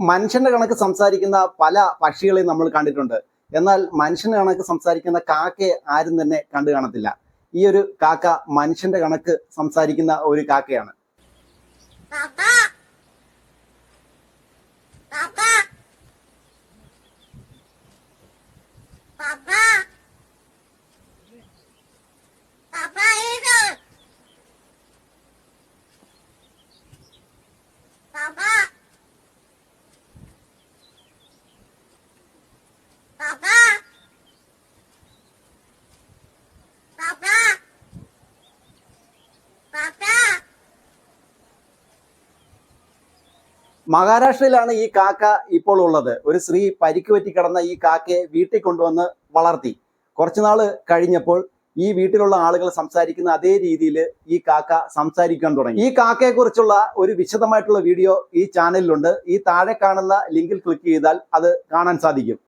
മനുഷ്യന്റെ കണക്ക് സംസാരിക്കുന്ന പല പക്ഷികളെയും നമ്മൾ കണ്ടിട്ടുണ്ട്. എന്നാൽ മനുഷ്യന്റെ കണക്ക് സംസാരിക്കുന്ന കാക്കയെ ആരും തന്നെ കണ്ടു കാണത്തില്ല. ഈ ഒരു കാക്ക മനുഷ്യന്റെ കണക്ക് സംസാരിക്കുന്ന ഒരു കാക്കയാണ്. മഹാരാഷ്ട്രയിലാണ് ഈ കാക്ക ഇപ്പോൾ ഉള്ളത്. ഒരു സ്ത്രീ പരിക്ക് പറ്റി കിടന്ന ഈ കാക്കയെ വീട്ടിൽ കൊണ്ടുവന്ന് വളർത്തി. കുറച്ചുനാൾ കഴിഞ്ഞപ്പോൾ ഈ വീട്ടിലുള്ള ആളുകൾ സംസാരിക്കുന്ന അതേ രീതിയിൽ ഈ കാക്ക സംസാരിക്കാൻ തുടങ്ങി. ഈ കാക്കയെക്കുറിച്ചുള്ള ഒരു വിശദമായിട്ടുള്ള വീഡിയോ ഈ ചാനലിലുണ്ട്. ഈ താഴെ കാണുന്ന ലിങ്കിൽ ക്ലിക്ക് ചെയ്താൽ അത് കാണാൻ സാധിക്കും.